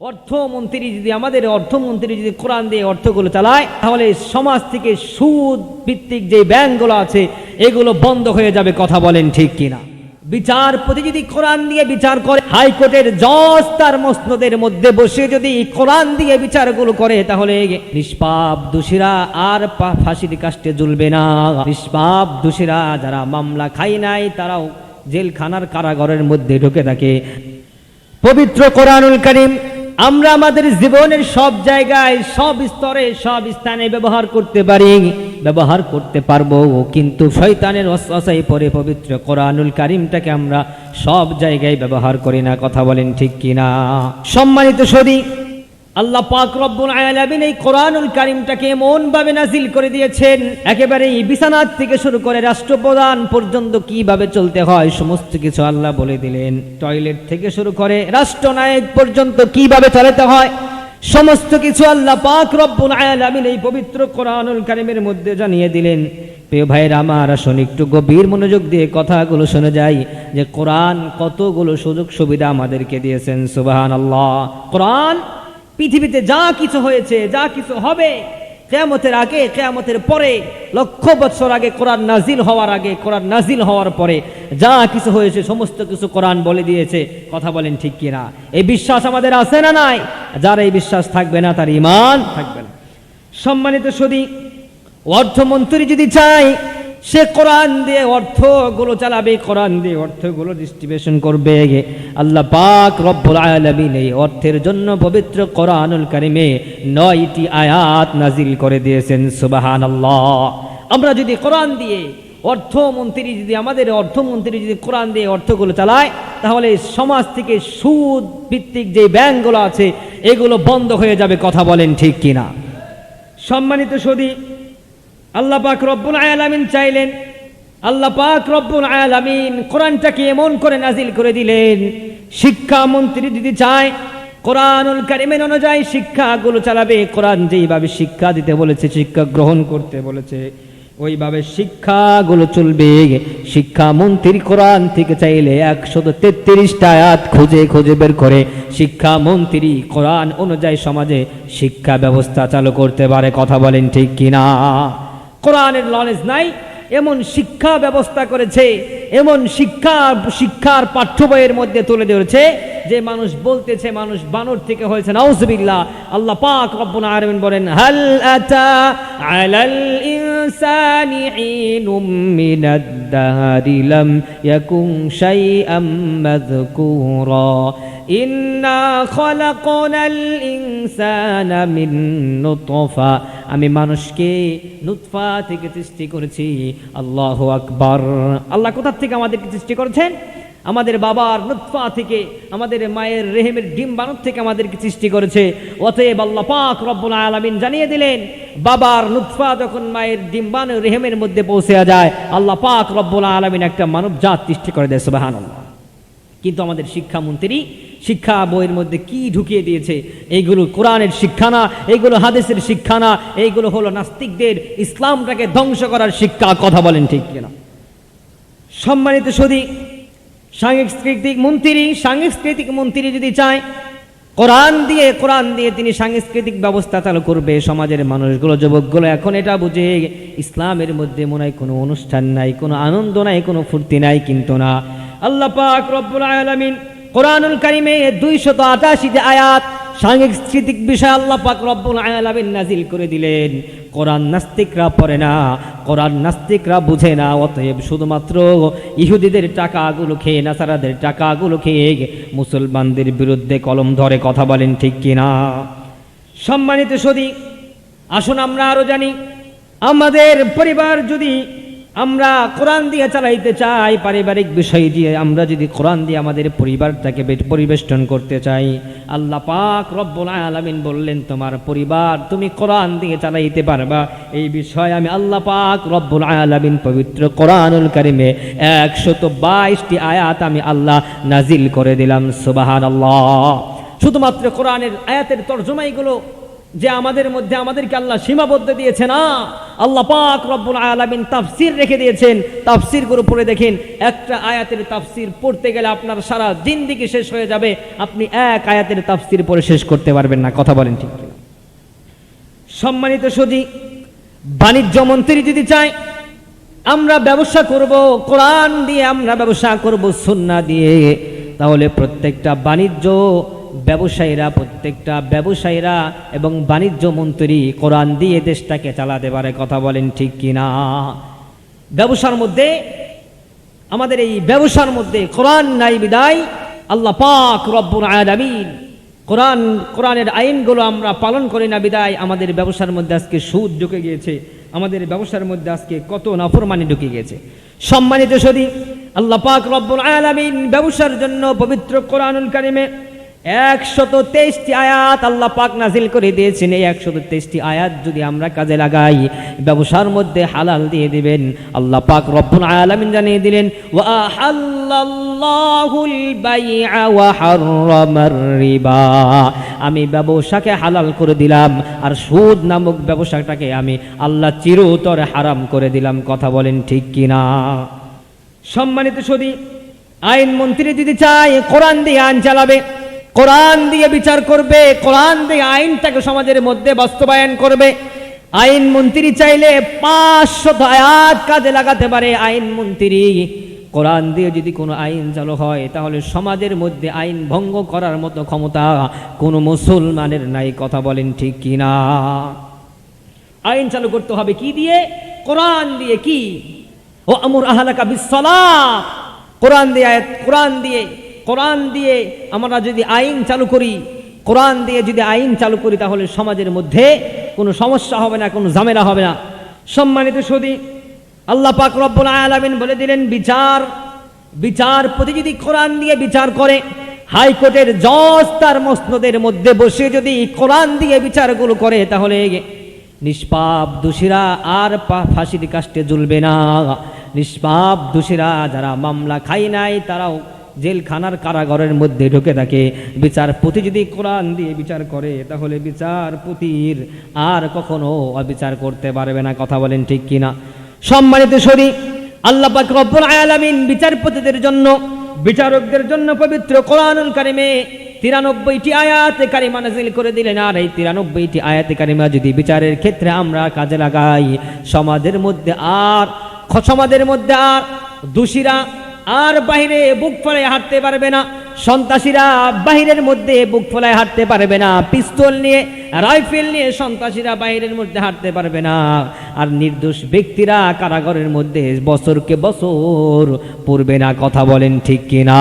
অর্থমন্ত্রী যদি আমাদের অর্থমন্ত্রী যদি কোরআন দিয়ে অর্থগুলো চালায়, তাহলে সমাজ থেকে সুদ ভিত্তিক যে ব্যাংকগুলো আছে, এগুলো বন্ধ হয়ে যাবে, কথা বলেন ঠিক কিনা। বিচারপতি যদি কোরআন দিয়ে বিচার করে, হাইকোর্টের জজ তার মসনদের মধ্যে বসে যদি কোরআন দিয়ে বিচারগুলো করে, তাহলে নিষ্পাপ দোষীরা আর ফাঁসির কাষ্টে জ্বলবে না। নিষ্পাপ দোষীরা যারা মামলা খাই নাই, তারাও জেলখানার কারাগারের মধ্যে ঢুকে থাকে। পবিত্র কোরআনুল করিম আমরা আমাদের জীবনের সব জায়গায়, সব স্তরে, সব স্থানে ব্যবহার করতে পারি, ব্যবহার করতে পারব। কিন্তু শৈতানের অশ্বাসাই পরে পবিত্র কোরআনুল কারিমটাকে আমরা সব জায়গায় ব্যবহার করি না। কথা বলেন ঠিক কিনা? সম্মানিত সদী আল্লাহ পাক রব্বুল আলামিন এই কোরআনুল কারিমটাকে এমন ভাবে নাজিল করে দিয়েছেন একেবারে বিছানার থেকে শুরু করে রাষ্ট্রপ্রধান পর্যন্ত কীভাবে চলতে হয় সমস্ত কিছু আল্লাহ বলে দিলেন। টয়লেট থেকে শুরু করে রাষ্ট্রনায়ক পর্যন্ত কীভাবে চালাতে হয় সমস্ত কিছু আল্লাহ পাক রব্বুল আলামিন এই পবিত্র কোরআনুল কারিমের মধ্যে জানিয়ে দিলেন। প্রিয় ভাইয়ের আমার, আসুন একটু গভীর মনোযোগ দিয়ে কথাগুলো শুনে যাই যে কোরআন কতগুলো সুযোগ সুবিধা আমাদেরকে দিয়েছেন সুবাহান আল্লাহ কোরআন পৃথিবীতে যা কিছু হয়েছে, যা কিছু হবে, কেয়ামতের আগে, কেয়ামতের পরে, লক্ষ বছর আগে কোরআন নাজিল হওয়ার আগে, কোরআন নাজিল হওয়ার পরে যা কিছু হয়েছে, সমস্ত কিছু কোরআন বলে দিয়েছে। কথা বলেন ঠিক কিনা? এই বিশ্বাস আমাদের আছে না নাই? যার এই বিশ্বাস থাকবে না, তার ইমান থাকবে না। সম্মানিত সদী, অর্থমন্ত্রী যদি চায় সে কোরআন দিয়ে অর্থগুলো চালাবে, কোরআন দিয়ে অর্থগুলো ডিস্ট্রিবিউশন করবে। আল্লাহ পাক রব্বুল আলামিন এই অর্থের জন্য পবিত্র কোরআনুল কারিমে নয়টি আয়াত নাজিল করে দিয়েছেন, সুবহানাল্লাহ। আমরা যদি কোরআন দিয়ে অর্থমন্ত্রী যদি আমাদের অর্থমন্ত্রী যদি কোরআন দিয়ে অর্থগুলো চালায়, তাহলে সমাজ থেকে সুদ ভিত্তিক যে ব্যাংকগুলো আছে, এগুলো বন্ধ হয়ে যাবে, কথা বলেন ঠিক কিনা। সম্মানিত সদী আল্লাহ পাক রব্বুল আলামিন চাইলেন, আল্লাহ পাক রব্বুল আলামিন কোরআনটাকে এমন করে নাজিল করে দিলেন, শিক্ষা মন্ত্রী যদি চায়, কোরআনুল কারিমের অনুযায়ী শিক্ষাগুলো চালাবে, কোরআন যেইভাবে শিক্ষা দিতে বলেছে, শিক্ষা গ্রহণ করতে বলেছে, ওইভাবে শিক্ষাগুলো চলবে। শিক্ষা মন্ত্রী কোরআন থেকে চাইলে একশত তেত্রিশটা আয়াত খুঁজে খুঁজে বের করে, শিক্ষা মন্ত্রী কোরআন অনুযায়ী সমাজে শিক্ষা ব্যবস্থা চালু করতে পারে, কথা বলেন ঠিক কিনা? কোরআনের নলেজ নাই, এমন শিক্ষা ব্যবস্থা করেছে, এমন শিক্ষা, শিক্ষার পাঠ্য বইয়ের মধ্যে তুলে ধরেছে, যে মানুষ বলতেছে, মানুষ বানর থেকে হয়েছে, নাউজুবিল্লাহ। আল্লাহ পাক রব্বুল আলামিন বলেন, হাল আতা আলাল ইনসানি হিনুম মিনাদ দাহরি লাম ইয়াকুন শাইআম মাযকুরা। ইন্না খলাকনাল ইনসানা মিন নুতফা। আমি মানুষকে নুৎফা থেকে সৃষ্টি করেছি। আল্লাহ আকবার। আল্লাহ কোথা থেকে আমাদেরকে সৃষ্টি করেছেন? আমাদের বাবার নুৎফা থেকে, আমাদের মায়ের রেহেমের ডিম বানর থেকে আমাদেরকে সৃষ্টি করেছে। অতএব আল্লাহ পাক রব্বুল আলামিন জানিয়ে দিলেন, বাবার নুৎফা যখন মায়ের ডিম্বান রেহেমের মধ্যে পৌঁছে যায়, আল্লাহ পাক রব্বুল আলামিন একটা মানব জাত সৃষ্টি করে দেয়, সুবহানাল্লাহ। কিন্তু আমাদের শিক্ষামন্ত্রী শিক্ষা বইয়ের মধ্যে কি ঢুকিয়ে দিয়েছে? এইগুলো কোরআনের শিক্ষা না এইগুলো হাদিসের শিক্ষা না এইগুলো হলো নাস্তিকদের ইসলামটাকে ধ্বংস করার শিক্ষা, কথা বলেন ঠিক কিনা? সম্মানিত সদী, সাংস্কৃতিক মন্ত্রী সাংস্কৃতিক মন্ত্রী যদি চায়, কোরআন দিয়ে কোরআন দিয়ে তিনি সাংস্কৃতিক ব্যবস্থা চালু করবে, সমাজের মানুষগুলো, যুবকগুলো, এখন এটা বুঝে ইসলামের মধ্যে মনে হয় কোনো অনুষ্ঠান নাই, কোনো আনন্দ নাই, কোনো ফুর্তি নাই কিন্তু না। আল্লাহ পাক রব্বুল আলামিন কোরআনুল কারিমে দুইশত আটাশিতে আয়াত সাংস্কৃতিক বিষয় আল্লাহ পাক রব্বুল আলামিন নাজিল করে দিলেন। কোরআন নাস্তিকরা পড়ে না, কোরআন নাস্তিকরা বুঝে না, অতএব শুধুমাত্র ইহুদিদের টাকাগুলো খেয়ে, নাসারাদের টাকাগুলো খেয়ে মুসলমানদের বিরুদ্ধে কলম ধরে কথা বলেন ঠিক কিনা সম্মানিত সদী আসুন আমরা আরও জানি, আমাদের পরিবার যদি আমরা কোরআন দিয়ে চালাইতে চাই, পারিবারিক বিষয় দিয়ে, আমরা যদি কোরআন দিয়ে আমাদের পরিবারটাকে পরিবেষ্টন করতে চাই, আল্লাহ পাক রব্বুল আলামিন বললেন, তোমার পরিবার তুমি কোরআন দিয়ে চালাইতে পারবা। এই বিষয়ে আমি আল্লাহ পাক রব্বুল আলামিন পবিত্র কোরআনুল কারিমে একশত বাইশটি আয়াত আমি আল্লাহ নাজিল করে দিলাম। সুবাহান আল্লাহ শুধুমাত্র কোরআনের আয়াতের তর্জমাইগুলো যে আমাদের মধ্যে আমাদেরকে আল্লাহ সীমাবদ্ধ দিয়েছে না, আল্লাহ পাক রব্বুল আলামিন তাফসির রেখে দিয়েছেন। তাফসির করে পড়ে দেখেন, একটা আয়াতের তাফসির পড়তে গেলে আপনার সারা জিন্দিগি শেষ হয়ে যাবে, আপনি এক আয়াতের তাফসির পড়ে শেষ করতে পারবেন না, কথা বলেন ঠিক সম্মানিত সুদী বাণিজ্য মন্ত্রী যদি চায়, আমরা ব্যবসা করব, কোরআন দিয়ে আমরা ব্যবসা করব, সুন্না দিয়ে, তাহলে প্রত্যেকটা বাণিজ্য ব্যবসায়ীরা, প্রত্যেকটা ব্যবসায়ীরা এবং বাণিজ্য মন্ত্রী কোরআন দিয়ে দেশটাকে চালাতে পারে কথা বলেন ঠিক কিনা? ব্যবসার মধ্যে, আমাদের এই ব্যবসার মধ্যে কোরআন নাই বিদায়, আল্লাহ পাক রব্বুল আলামিন কোরআন, কোরআনের আইনগুলো আমরা পালন করি না বিদায়, আমাদের ব্যবসার মধ্যে আজকে সুদ ঢুকে গিয়েছে, আমাদের ব্যবসার মধ্যে আজকে কত নাফরমানি ঢুকে গিয়েছে। সম্মানিত সদী, আল্লাহ পাক রব্বুল আলামিন ব্যবসার জন্য পবিত্র কোরআনুল কারিমে একশত তেইশটি আয়াত আল্লাহ পাক নাজিল করে দিয়েছেন। এই একশত তেইশটি আয়াত যদি আমরা কাজে লাগাই, ব্যবসার মধ্যে হালাল দিয়ে দিবেন। আল্লাহ পাক রব্বুল আলামিন জানিয়ে দিলেন আমি ব্যবসাকে হালাল করে দিলাম, আর সুদ নামক ব্যবসাটাকে আমি আল্লাহ চিরতর হারাম করে দিলাম। কথা বলেন ঠিক কিনা? সম্মানিত সদী আইন মন্ত্রী যদি চায়, কোরআন দিয়ে আইন চালাবে। কোরআন দিয়ে বিচার করবে, কোরআন দিয়ে আইনটাকে সমাজের মধ্যে বাস্তবায়ন করবে। আইন মন্ত্রী চাইলে পাঁচশত আয়াত কাজে লাগাতে পারে আইন মন্ত্রী। কোরআন দিয়ে যদি কোনো আইন চালু হয়, তাহলে সমাজের মধ্যে আইন ভঙ্গ করার মতো ক্ষমতা কোনো মুসলমানের নাই, কথা বলেন ঠিক কিনা আইন চালু করতে হবে কি দিয়ে? কোরআন দিয়ে কি? ও আমর আহলাকা বিসলা কোরআন দিয়ে কোরআন দিয়ে কোরআন দিয়ে আমরা যদি আইন চালু করি, কোরআন দিয়ে যদি আইন চালু করি, তাহলে সমাজের মধ্যে কোনো সমস্যা হবে না, কোনো ঝামেলা হবে না। সম্মানিত সদী আল্লাহ পাক রব্বুল আলামিন বলে দিলেন, বিচার বিচারপতি যদি কোরআন দিয়ে বিচার করে। হাইকোর্টের জজ তার মসনদের মধ্যে বসে যদি কোরআন দিয়ে বিচারগুলো করে, তাহলে নিষ্পাপ দোষীরা আর ফাঁসির কাষ্টে জ্বলবে না। নিষ্পাপ দোষীরা যারা মামলা খাই নাই, তারাও জেলখানার কারাগারের মধ্যে ঢুকে থাকে। বিচারপতি যদি কোরআন দিয়ে বিচার করে, তাহলে বিচারপতির আর কখনো অবিচার করতে পারবে না, কথা বলেন ঠিক কিনা? সম্মানিত শরী আল্লাহ আলামিন বিচারপতিদের জন্য, বিচারকদের জন্য পবিত্র কোরআনুল কারিমে তিরানব্বইটি আয়াতে কারিমা নাজিল করে দিলেন। আর এই তিরানব্বইটি আয়াতে কারিমা যদি বিচারের ক্ষেত্রে আমরা কাজে লাগাই, সমাজের মধ্যে আর সমাজের মধ্যে আর দোষীরা আর বাহিরে বুক ফলায় হাঁটতে পারবে না। সন্ত্রাসীরা বাহিরের মধ্যে বুক ফলায় হাঁটতে পারবে না। পিস্তল নিয়ে, রাইফেল নিয়ে সন্ত্রাসীরা বাহিরের মধ্যে হাঁটতে পারবে না। আর নির্দোষ ব্যক্তিরা কারাগারের মধ্যে বছরকে বছর পড়বে না। কথা বলেন ঠিক কিনা?